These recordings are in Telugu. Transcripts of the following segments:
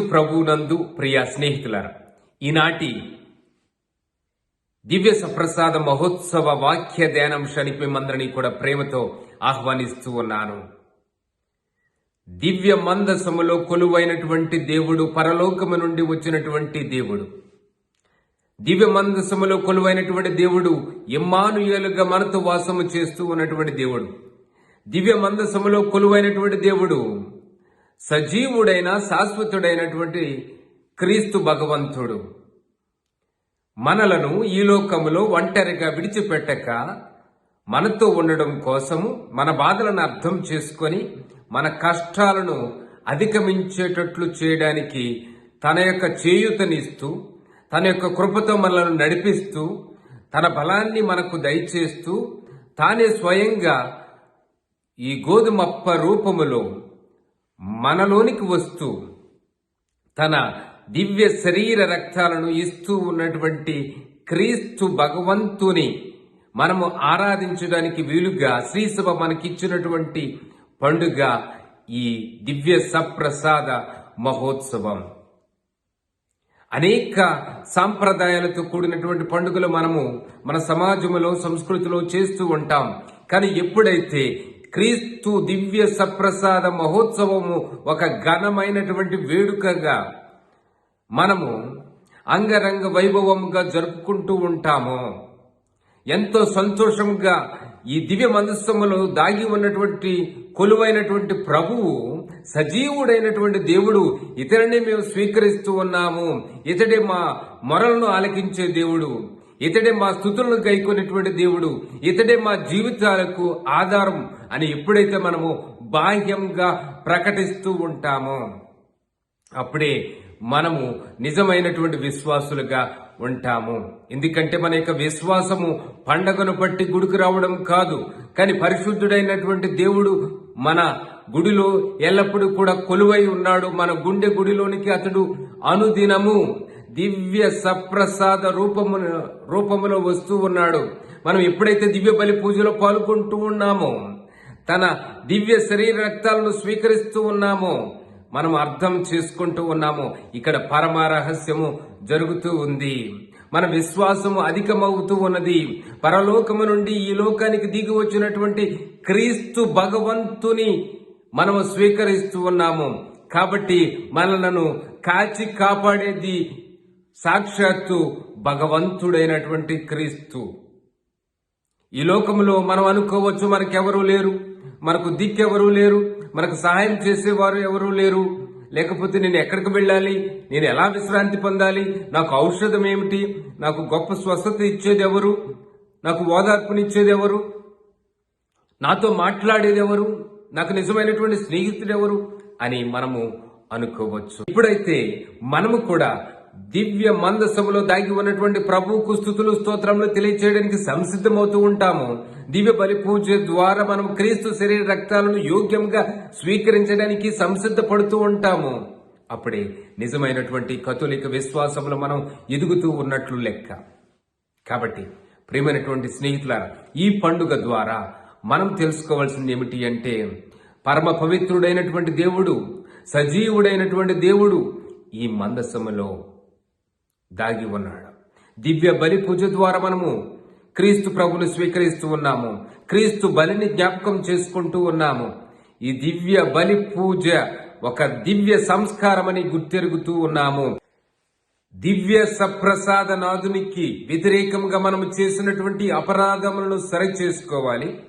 క్రీస్తు ప్రభునందు ప్రియ స్నేహితులారా ఈనాటి దివ్య సప్రసాద మహోత్సవ వాక్య ధ్యానాంశానికి మిమ్మందరినీ కూడా ప్రేమతో ఆహ్వానిస్తూ ఉన్నాను. దివ్య మందసములో కొలువైనటువంటి దేవుడు పరలోకము నుండి వచ్చినటువంటి దేవుడు. దివ్య మందసములో కొలువైనటువంటి దేవుడు ఇమ్మానుయేలుగా మనతో వాసము చేస్తూ ఉన్నటువంటి దేవుడు. దివ్య మందసములో కొలువైనటువంటి దేవుడు సజీవుడైన శాశ్వతుడైనటువంటి క్రీస్తు భగవంతుడు. మనలను ఈ లోకములో ఒంటరిగా విడిచిపెట్టక మనతో ఉండడం కోసము మన బాధలను అర్థం చేసుకొని మన కష్టాలను అధిగమించేటట్లు చేయడానికి తన యొక్క చేయూతనిస్తూ తన యొక్క కృపతో మనలను నడిపిస్తూ తన బలాన్ని మనకు దయచేస్తూ తానే స్వయంగా ఈ గోధుమప్ప రూపములో మనలోనికి వస్తూ తన దివ్య శరీర రక్తాలను ఇస్తూ ఉన్నటువంటి క్రీస్తు భగవంతుని మనము ఆరాధించడానికి వీలుగా శ్రీసభ మనకిచ్చినటువంటి పండుగ ఈ దివ్య సప్రసాద మహోత్సవం. అనేక సాంప్రదాయాలతో కూడినటువంటి పండుగలు మనము మన సమాజంలో సంస్కృతిలో చేస్తూ ఉంటాం. కానీ ఎప్పుడైతే క్రీస్తు దివ్య సప్రసాద మహోత్సవము ఒక ఘనమైనటువంటి వేడుకగా మనము అంగరంగ వైభవంగా జరుపుకుంటూ ఉంటాము. ఎంతో సంతోషంగా ఈ దివ్య మనస్సములో దాగి ఉన్నటువంటి కొలువైనటువంటి ప్రభువు సజీవుడైనటువంటి దేవుడు ఇతరుని మేము స్వీకరిస్తూ ఉన్నాము. ఇతడే మా మొరలను ఆలకించే దేవుడు. ఇతడే మా స్థుతులను గైకొనేటువంటి దేవుడు. ఇతడే మా జీవితాలకు ఆధారం అని ఎప్పుడైతే మనము బాహ్యంగా ప్రకటిస్తూ ఉంటామో అప్పుడే మనము నిజమైనటువంటి విశ్వాసులుగా ఉంటాము. ఎందుకంటే మన యొక్క విశ్వాసము పండగను బట్టి గుడికి రావడం కాదు. కానీ పరిశుద్ధుడైనటువంటి దేవుడు మన గుడిలో ఎల్లప్పుడూ కూడా కొలువై ఉన్నాడు. మన గుండె గుడిలోనికి అతడు అనుదినము. దివ్య సప్రసాద రూపము రూపములో వస్తూ ఉన్నాడు. మనం ఎప్పుడైతే దివ్య బలి పూజలో పాల్గొంటూ ఉన్నామో తన దివ్య శరీర రక్తాలను స్వీకరిస్తూ ఉన్నామో మనం అర్థం చేసుకుంటూ ఉన్నాము ఇక్కడ పరమ రహస్యము జరుగుతూ ఉంది. మన విశ్వాసము అధికమవుతూ ఉన్నది. పరలోకము నుండి ఈ లోకానికి దిగి వచ్చినటువంటి క్రీస్తు భగవంతుని మనము స్వీకరిస్తూ ఉన్నాము. కాబట్టి మనలను కాచి కాపాడేది సాక్షాత్తు భగవంతుడైనటువంటి క్రీస్తు. ఈ లోకంలో మనం అనుకోవచ్చు మనకెవరూ లేరు మనకు దిక్కెవరూ లేరు మనకు సహాయం చేసేవారు ఎవరూ లేరు. లేకపోతే నేను ఎక్కడికి వెళ్ళాలి? నేను ఎలా విశ్రాంతి పొందాలి? నాకు ఔషధం ఏమిటి? నాకు గొప్ప స్వస్థత ఇచ్చేది ఎవరు? నాకు ఓదార్పునిచ్చేది ఎవరు? నాతో మాట్లాడేది ఎవరు నాకు నిజమైనటువంటి స్నేహితుడు ఎవరు అని మనము అనుకోవచ్చు. ఇప్పుడైతే మనము కూడా దివ్య మందసములో దాగి ఉన్నటువంటి ప్రభువుకు స్థుతులు స్తోత్రములు తెలియచేయడానికి సంసిద్ధమవుతూ ఉంటాము. దివ్య బలి పూజ ద్వారా మనం క్రీస్తు శరీర రక్తాలను యోగ్యంగా స్వీకరించడానికి సంసిద్ధపడుతూ ఉంటాము. అప్పుడే నిజమైనటువంటి కథోలిక విశ్వాసములు మనం ఎదుగుతూ ఉన్నట్లు లెక్క. కాబట్టి ప్రియమైనటువంటి స్నేహితులారా ఈ పండుగ ద్వారా మనం తెలుసుకోవాల్సింది ఏమిటి అంటే పరమ పవిత్రుడైనటువంటి దేవుడు సజీవుడైనటువంటి దేవుడు ఈ మందసములో దాగి ఉన్నాడు. దివ్య బలి పూజ ద్వారా మనము క్రీస్తు ప్రభుని స్వీకరిస్తూ ఉన్నాము. క్రీస్తు బలిని జ్ఞాపకం చేసుకుంటూ ఉన్నాము. ఈ దివ్య బలి పూజ ఒక దివ్య సంస్కారమని గుర్తెరుగుతూ ఉన్నాము. దివ్య సప్రసాద నాదునికి వ్యతిరేకంగా మనము చేసినటువంటి అపరాధములను సరిచేసుకోవాలి.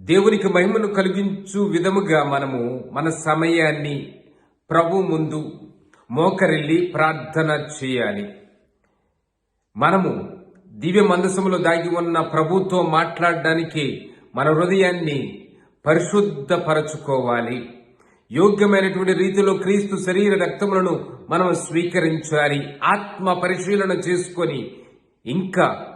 దేవునికి మహిమను కలిగించు విధముగా మనము మన సమయాన్ని ప్రభు ముందు మోకరిల్లి ప్రార్థన చేయాలి. మనము దివ్య మందసములో దాగి ఉన్న ప్రభుతో మాట్లాడడానికి మన హృదయాన్ని పరిశుద్ధపరచుకోవాలి. యోగ్యమైనటువంటి రీతిలో క్రీస్తు శరీర రక్తములను మనం స్వీకరించాలి. ఆత్మ పరిశీలన చేసుకొని ఇంకా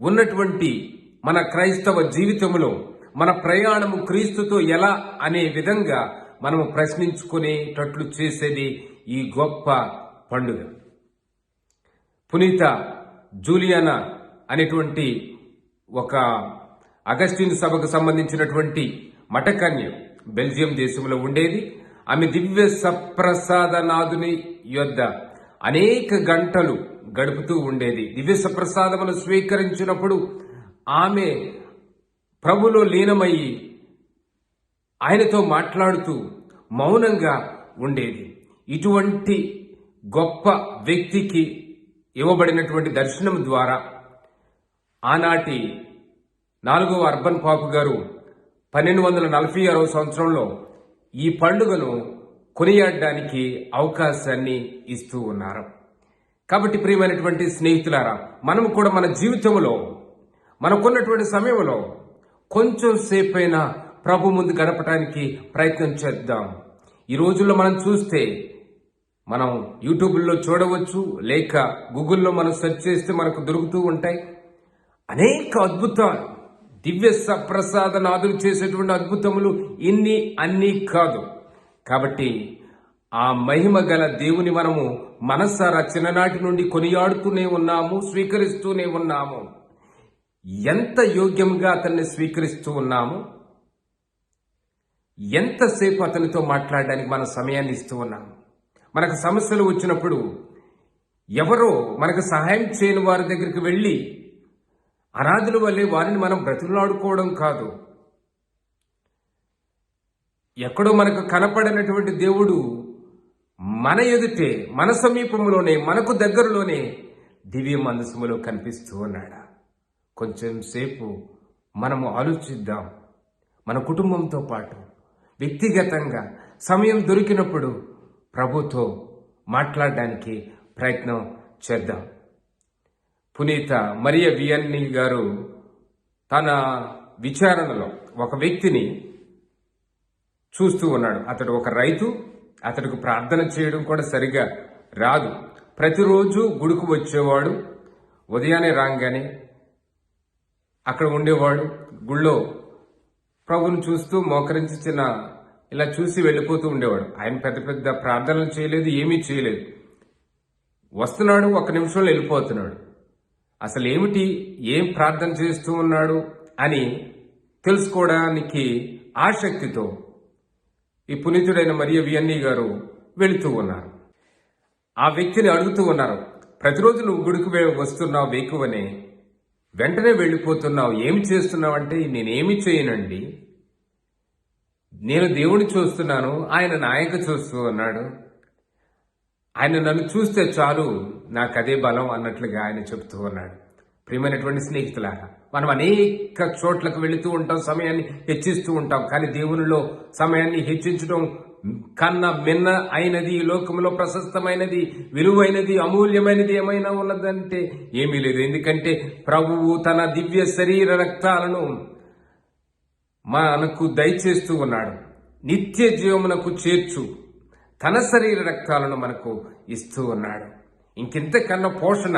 ఉన్నటువంటి మన క్రైస్తవ జీవితంలో మన ప్రయాణము క్రీస్తుతో ఎలా అనే విధంగా మనము ప్రశ్నించుకునేటట్లు చేసేది ఈ గొప్ప పండుగ. పునీత జూలియానా అనేటువంటి ఒక అగస్టిన్ సభకు సంబంధించినటువంటి మఠకన్య బెల్జియం దేశంలో ఉండేది. ఆమె దివ్య సప్రసాదనాథుని యొద్ద అనేక గంటలు గడుపుతూ ఉండేది. దివ్య సప్రసాదమును స్వీకరించినప్పుడు ఆమె ప్రభులో లీనమయ్యి ఆయనతో మాట్లాడుతూ మౌనంగా ఉండేది. ఇటువంటి గొప్ప వ్యక్తికి ఇవ్వబడినటువంటి దర్శనం ద్వారా ఆనాటి నాలుగవ అర్బన్ పాపు గారు పన్నెండు వందల నలభై ఆరవ సంవత్సరంలో ఈ పండుగను కొనియాడడానికి అవకాశాన్ని ఇస్తూ ఉన్నారు. కాబట్టి ప్రియమైనటువంటి స్నేహితులారా మనం కూడా మన జీవితంలో మనకున్నటువంటి సమయంలో కొంచెం సేపైనా ప్రభు ముందు గడపడానికి ప్రయత్నం చేద్దాం. ఈ రోజుల్లో మనం చూస్తే మనం యూట్యూబ్లో చూడవచ్చు లేక గూగుల్లో మనం సెర్చ్ చేస్తే మనకు దొరుకుతూ ఉంటాయి. అనేక అద్భుతాలు దివ్య సప్రసాదనాదులు చేసేటువంటి అద్భుతములు ఇన్ని అన్నీ కాదు. కాబట్టి ఆ మహిమ గల దేవుని మనము మనసారా చిన్ననాటి నుండి కొనియాడుతూనే ఉన్నాము స్వీకరిస్తూనే ఉన్నాము. ఎంత యోగ్యంగా అతన్ని స్వీకరిస్తూ ఉన్నాము? ఎంతసేపు అతనితో మాట్లాడడానికి మన సమయాన్ని ఇస్తూ ఉన్నాము మనకు సమస్యలు వచ్చినప్పుడు ఎవరో మనకు సహాయం చేయని వారి దగ్గరికి వెళ్ళి అనాథుల వల్లే వారిని మనం బ్రతుకులాడుకోవడం కాదు. ఎక్కడో మనకు కనపడినటువంటి దేవుడు మన ఎదుటే మన సమీపంలోనే మనకు దగ్గరలోనే దివ్య మనసుములో కనిపిస్తూ ఉన్నాడా? కొంచెం సేపు మనము ఆలోచిద్దాం. మన కుటుంబంతో పాటు వ్యక్తిగతంగా సమయం దొరికినప్పుడు ప్రభుతో మాట్లాడడానికి ప్రయత్నం చేద్దాం. పునీత మరియ వియన్ని గారు తన విచారణలో ఒక వ్యక్తిని చూస్తూ ఉన్నాడు. అతడు ఒక రైతు అతడికి ప్రార్థన చేయడం కూడా సరిగా రాదు. ప్రతిరోజు గుడికి వచ్చేవాడు ఉదయాన్నే రాగానే అక్కడ ఉండేవాడు గుళ్ళో ప్రభుని చూస్తూ మోకరించి చిన్న ఇలా చూసి వెళ్ళిపోతూ ఉండేవాడు. ఆయన పెద్ద పెద్ద ప్రార్థనలు చేయలేదు ఏమీ చేయలేదు. వస్తున్నాడు ఒక నిమిషంలో వెళ్ళిపోతున్నాడు. అసలు ఏమిటి ఏం ప్రార్థన చేస్తూ ఉన్నాడు అని తెలుసుకోవడానికి ఆసక్తితో ఈ పునీతుడైన మరియ వియన్ని గారు వెళుతూ ఉన్నారు. ఆ వ్యక్తిని అడుగుతూ ఉన్నారు ప్రతిరోజు నువ్వు గుడికి వస్తున్నావు వేకువనే. వెంటనే వెళ్ళిపోతున్నావు. ఏమి చేస్తున్నావు అంటే నేనేమి చేయనండి. నేను దేవుని చూస్తున్నాను. ఆయన నాయక చూస్తూ ఉన్నాడు. ఆయన నన్ను చూస్తే చాలు నాకు అదే బలం అన్నట్లుగా ఆయన చెప్తూ ఉన్నాడు. ప్రియమైనటువంటి స్నేహితులారా మనం అనేక చోట్లకు వెళుతూ ఉంటాం సమయాన్ని హెచ్చిస్తూ ఉంటాం కానీ దేవునిలో సమయాన్ని హెచ్చించడం కన్నా మిన్న అయినది ఈ లోకంలో ప్రశస్తమైనది విలువైనది అమూల్యమైనది ఏమైనా ఉన్నదంటే ఏమీ లేదు. ఎందుకంటే ప్రభువు తన దివ్య శరీర రక్తాలను మనకు దయచేస్తూ ఉన్నాడు. నిత్య జీవమునకు చేర్చు తన శరీర రక్తాలను మనకు ఇస్తూ ఉన్నాడు. ఇంకెంతకన్నా పోషణ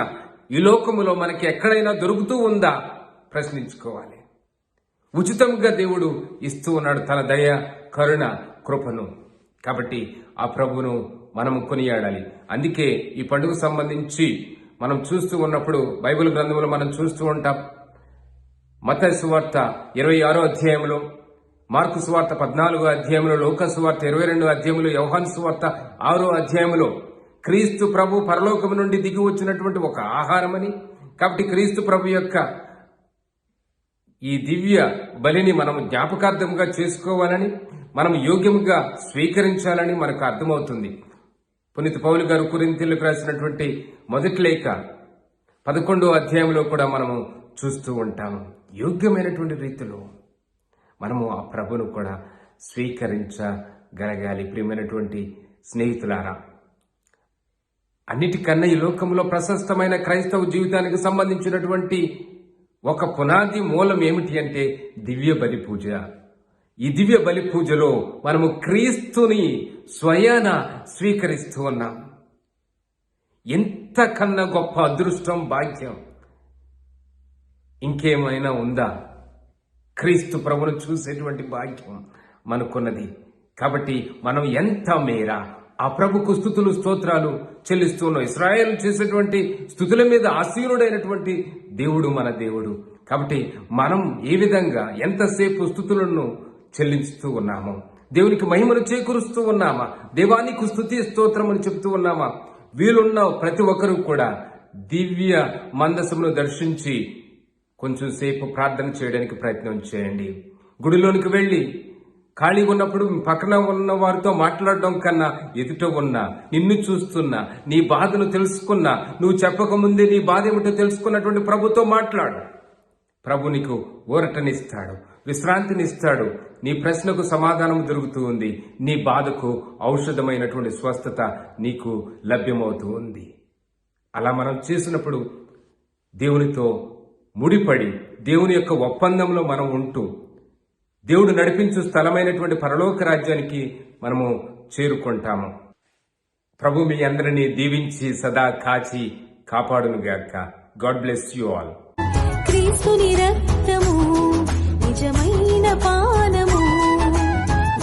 ఈ లోకములో మనకి ఎక్కడైనా దొరుకుతూ ఉందా? ప్రశ్నించుకోవాలి. ఉచితంగా దేవుడు ఇస్తూ ఉన్నాడు తన దయ కరుణ కృపను. కాబట్టి ఆ ప్రభును మనం కొనియాడాలి. అందుకే ఈ పండుగ సంబంధించి మనం చూస్తూ ఉన్నప్పుడు బైబిల్ గ్రంథంలో మనం చూస్తూ ఉంటాం. మత సువార్త ఇరవై ఆరో అధ్యాయంలో మార్కు సువార్త పద్నాలుగో అధ్యాయంలో లోక సువార్త ఇరవై రెండో అధ్యాయంలో యోహాన్ సువార్త ఆరో అధ్యాయంలో క్రీస్తు ప్రభు పరలోకం నుండి దిగి వచ్చినటువంటి ఒక ఆహారమని. కాబట్టి క్రీస్తు ప్రభు యొక్క ఈ దివ్య బలిని మనం జ్ఞాపకార్థంగా చేసుకోవాలని మనం యోగ్యంగా స్వీకరించాలని మనకు అర్థమవుతుంది. పునీత పౌలు గారు కురింతిల్లకు రాసినటువంటి మొదటి లేఖ పదకొండో అధ్యాయంలో కూడా మనము చూస్తూ ఉంటాము. యోగ్యమైనటువంటి రీతిలో మనము ఆ ప్రభును కూడా స్వీకరించగలగాలి. ప్రియమైనటువంటి స్నేహితులారా అన్నిటికన్నా ఈ లోకంలో ప్రశస్తమైన క్రైస్తవ జీవితానికి సంబంధించినటువంటి ఒక పునాది మూలం ఏమిటి అంటే దివ్య బలి పూజ. ఈ దివ్య బలి పూజలో మనము క్రీస్తుని స్వయాన స్వీకరిస్తూ ఉన్నాం. ఎంతకన్నా గొప్ప అదృష్టం భాగ్యం ఇంకేమైనా ఉందా? క్రీస్తు ప్రభును చూసేటువంటి భాగ్యం మనకున్నది. కాబట్టి మనం ఎంత మేర ఆ ప్రభుకు స్థుతులు స్తోత్రాలు చెల్లిస్తూ ఉన్నాం. ఇస్రాయేల్ చేసేటువంటి స్థుతుల మీద ఆసీనుడైనటువంటి దేవుడు మన దేవుడు. కాబట్టి మనం ఏ విధంగా ఎంతసేపు స్థుతులను చెల్లించుతూ ఉన్నామో దేవునికి మహిమను చేకూరుస్తూ ఉన్నామా దేవానికి స్థుతి స్తోత్రం అని చెప్తూ ఉన్నామా వీలున్న ప్రతి ఒక్కరూ కూడా దివ్య మందసమును దర్శించి కొంచెం సేపు ప్రార్థన చేయడానికి ప్రయత్నం చేయండి. గుడిలోనికి వెళ్ళి ఖాళీగా ఉన్నప్పుడు పక్కన ఉన్న వారితో మాట్లాడడం కన్నా ఎదుట ఉన్నా నిన్ను చూస్తున్నా నీ బాధను తెలుసుకున్నా నువ్వు చెప్పకముందే నీ బాధ ఏమిటో తెలుసుకున్నటువంటి ప్రభుతో మాట్లాడు. ప్రభు నీకు ఊరటనిస్తాడు విశ్రాంతినిస్తాడు. నీ ప్రశ్నకు సమాధానం దొరుకుతూ ఉంది. నీ బాధకు ఔషధమైనటువంటి స్వస్థత నీకు లభ్యమవుతూ ఉంది. అలా మనం చేసినప్పుడు దేవునితో ముడిపడి దేవుని యొక్క ఒప్పందంలో మనం ఉంటూ దేవుడు నడిపించు స్థలమైనటువంటి పరలోక రాజ్యానికి మనము చేరుకుంటాము. ప్రభు మీ అందరినీ దీవించి సదా కాచి కాపాడునుగాక. God bless you all. క్రీస్తుని రక్తము నిజమైన పానము.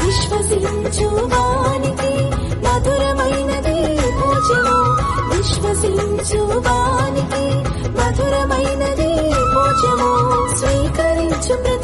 విశ్వసించు వానికి మధురమైనది భోజనం. విశ్వసించు వానికి మధురమైనది భోజనం. స్వీకరించు